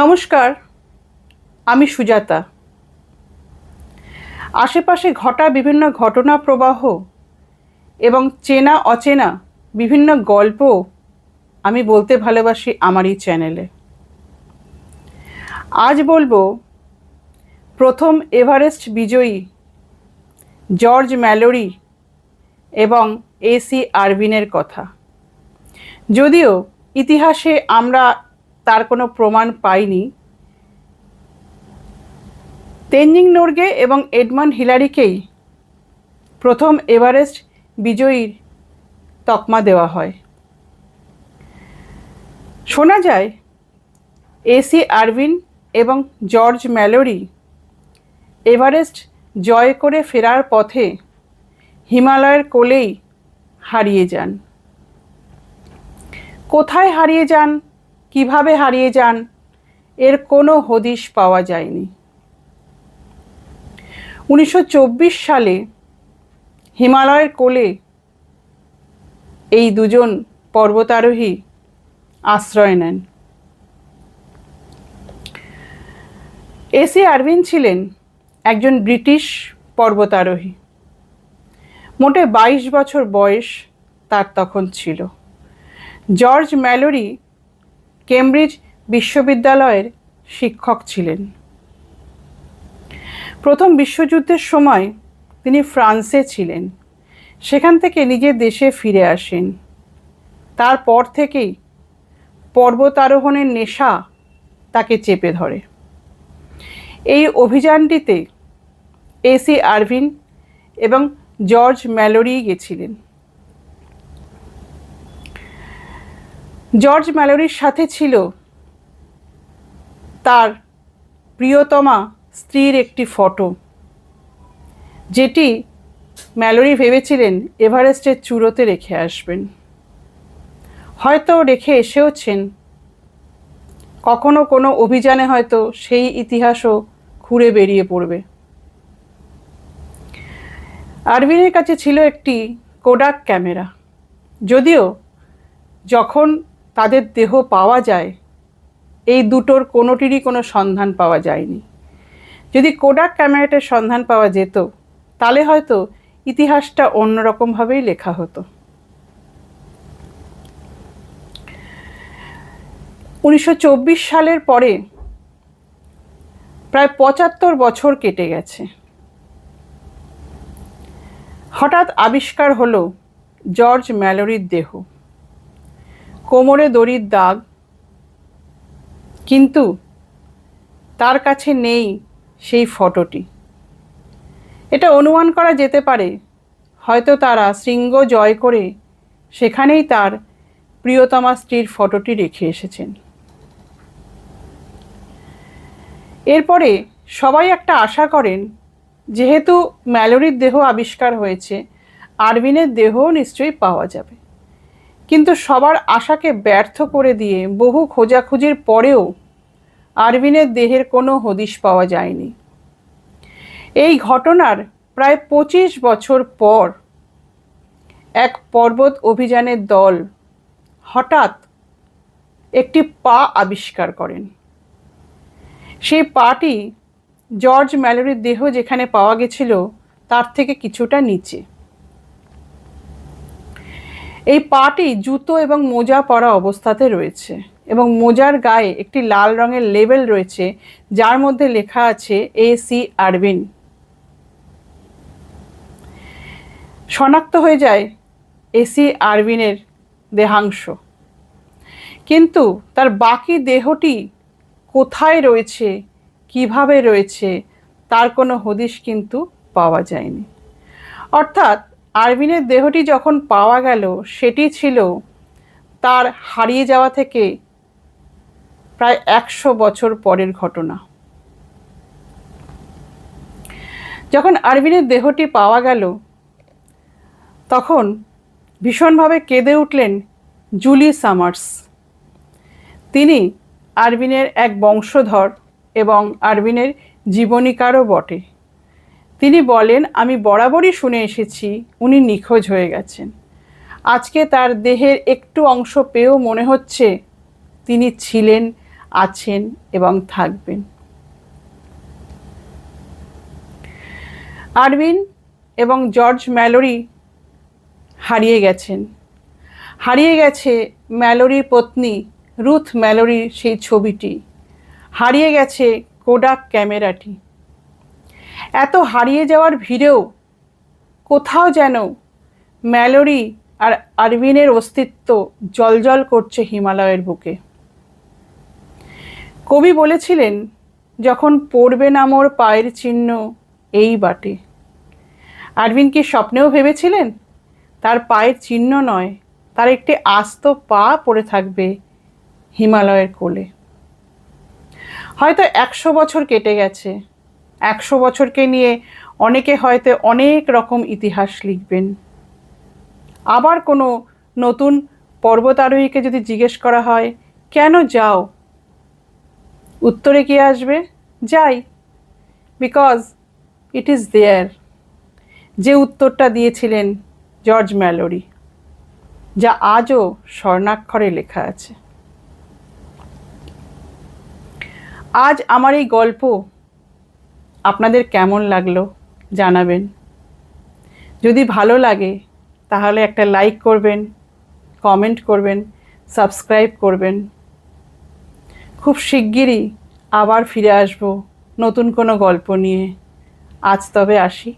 নমস্কার, আমি সুজাতা। আশেপাশে ঘটা বিভিন্ন ঘটনা প্রবাহ এবং চেনা অচেনা বিভিন্ন গল্প আমি বলতে ভালোবাসি আমার এই চ্যানেলে আজ বলব, প্রথম এভারেস্ট বিজয়ী জর্জ ম্যালোরি এবং এসি আরবিনের কথা। যদিও ইতিহাসে আমরা তার কোনো প্রমাণ পাইনি। তেনজিং নোরগে এবং এডমন্ড হিলারিকেই প্রথম এভারেস্ট বিজয়ীর তকমা দেওয়া হয়। শোনা যায় এসি আরভিন এবং জর্জ ম্যালোরি এভারেস্ট জয় করে ফেরার পথে হিমালয়ের কোলেই হারিয়ে যান। কোথায় হারিয়ে যান? কীভাবে হারিয়ে যান? এর কোনো হদিশ পাওয়া যায়নি। উনিশশো চব্বিশ সালে হিমালয়ের কোলে এই দুজন পর্বতারোহী আশ্রয় নেন। এসি আরভিন ছিলেন একজন ব্রিটিশ পর্বতারোহী। মোটে বাইশ বছর বয়স তার তখন ছিল। জর্জ ম্যালোরি কেমব্রিজ বিশ্ববিদ্যালয়ের শিক্ষক ছিলেন। প্রথম বিশ্বযুদ্ধের সময় তিনি ফ্রান্সে ছিলেন। সেখান থেকে নিজের দেশে ফিরে আসেন। তারপর থেকেই পর্বতারোহণের নেশা তাকে চেপে ধরে। এই অভিযানটিতে এসি আরভিন এবং জর্জ ম্যালোরি গেছিলেন। জর্জ ম্যালোরির সাথে ছিল তার প্রিয়তমা স্ত্রীর একটি ফটো, যেটি ম্যালোরি ভেবেছিলেন এভারেস্টের চূড়োতে রেখে আসবেন। হয়তো রেখে এসেওছেন। কখনো কোনো অভিযানে হয়তো সেই ইতিহাসও খুঁড়ে বেরিয়ে পড়বে। আরবিনের কাছে ছিল একটি কোডাক ক্যামেরা, যদিও যখন তাদের দেহ পাওয়া যায়, এই দুটোর কোনোটিরই কোনো সন্ধান পাওয়া যায়নি। যদি কোডাক ক্যামেরাটার সন্ধান পাওয়া যেত, তাহলে হয়তো ইতিহাসটা অন্যরকমভাবেই লেখা হতো। উনিশশো চব্বিশ সালের পরে প্রায় পঁচাত্তর বছর কেটে গেছে। হঠাৎ আবিষ্কার হলো জর্জ ম্যালোরির দেহ। কোমরে দড়ির দাগ। কিন্তু তার কাছে নেই সেই ফটোটি। এটা অনুমান করা যেতে পারে, হয়তো তারা শৃঙ্গ জয় করে সেখানেই তার প্রিয়তমা স্ত্রীর ফটোটি রেখে এসেছেন। এরপরে সবাই একটা আশা করেন, যেহেতু ম্যালোরির দেহ আবিষ্কার হয়েছে আরবিনের দেহও নিশ্চয়ই পাওয়া যাবে। কিন্তু সবার আশাকে ব্যর্থ করে দিয়ে বহু খোঁজাখুঁজির পরেও আরবিনের দেহের কোনো হদিশ পাওয়া যায়নি। এই ঘটনার প্রায় পঁচিশ বছর পর এক পর্বত অভিযানের দল হঠাৎ একটি পা আবিষ্কার করেন। সেই পাটি জর্জ ম্যালোরির দেহ যেখানে পাওয়া গেছিল তার থেকে কিছুটা নিচে। এই পাটি জুতো এবং মোজা পরা অবস্থাতে রয়েছে এবং মোজার গায়ে একটি লাল রঙের লেবেল রয়েছে, যার মধ্যে লেখা আছে এ সি আরবিন। শনাক্ত হয়ে যায় এসি আরবিনের দেহাংশ। কিন্তু তার বাকি দেহটি কোথায় রয়েছে, কীভাবে রয়েছে, তার কোনো হদিশ কিন্তু পাওয়া যায়নি। অর্থাৎ আরবিনের দেহটি যখন পাওয়া গেল, সেটি ছিল তার হারিয়ে যাওয়া থেকে প্রায় একশো বছর পরের ঘটনা। যখন আরবিনের দেহটি পাওয়া গেল, তখন ভীষণভাবে কেঁদে উঠলেন জুলি সামার্স। তিনি আরবিনের এক বংশধর এবং আরবিনের জীবনীকারও বটে। তিনি বলেন, আমি বরাবরই শুনে এসেছি, উনি নিখোঁজ হয়ে গেছেন। আজকে তার দেহের একটু অংশ পেয়েও মনে হচ্ছে তিনি ছিলেন, আছেন এবং থাকবেন। আরবিন এবং জর্জ ম্যালোরি হারিয়ে গেছেন। হারিয়ে গেছে ম্যালোরির পত্নী রুথ ম্যালোরির সেই ছবিটি। হারিয়ে গেছে কোডাক ক্যামেরাটি। এত হারিয়ে যাওয়ার ভিড়েও কোথাও যেন ম্যালোরি আর আরবিনের অস্তিত্ব জলজল করছে হিমালয়ের বুকে। কবি বলেছিলেন, যখন পড়বে না মোর পায়ের চিহ্ন এই বাটে। আরবিন কি স্বপ্নেও ভেবেছিলেন, তার পায়ের চিহ্ন নয়, তার একটি আস্ত পা পড়ে থাকবে হিমালয়ের কোলে? হয়তো একশো বছর কেটে গেছে একশো বছরকে নিয়ে অনেকে হয়তো অনেক রকম ইতিহাস লিখবেন। আবার কোনো নতুন পর্বতারোহীকে যদি জিজ্ঞেস করা হয়, কেন যাও? উত্তরে কি আসবে? যাই বিকজ ইট ইজ দেয়ার যে উত্তরটা দিয়েছিলেন জর্জ ম্যালোরি, যা আজও স্বর্ণাক্ষরে লেখা আছে। আজ আমার এই গল্প আপনাদের কেমন লাগল জানাবেন। যদি ভালো লাগে, তাহলে একটা লাইক করবেন কমেন্ট করবেন সাবস্ক্রাইব করবেন। খুব শিগগিরই আবার ফিরে আসব নতুন কোনো গল্প নিয়ে। আজ তবে আসি।